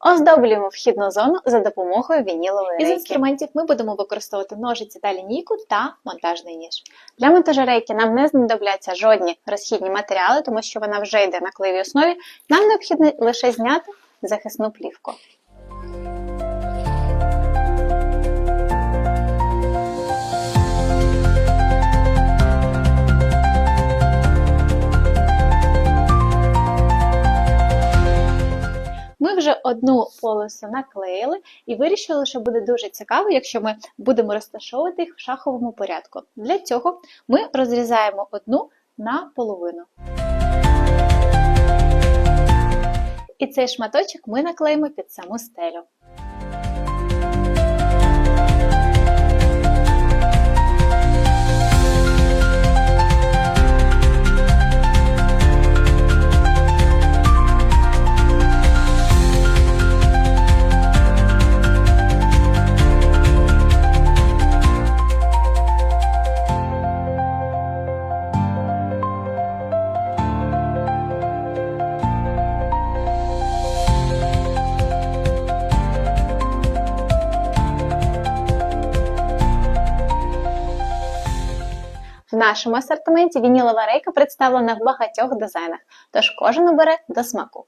Оздоблюємо вхідну зону за допомогою вінілової Із інструментів ми будемо використовувати ножиці та лінійку та монтажний ніж. Для монтажу рейки нам не знадобляться жодні розхідні матеріали, тому що вона вже йде на клеєвій основі. Нам необхідно лише зняти захисну плівку. Вже одну полосу наклеїли і вирішили, що буде дуже цікаво, якщо ми будемо розташовувати їх в шаховому порядку. Для цього ми розрізаємо одну на половину. І цей шматочок ми наклеїмо під саму стелю. В нашому асортименті вінілова рейка представлена в багатьох дизайнах, тож кожен обере до смаку.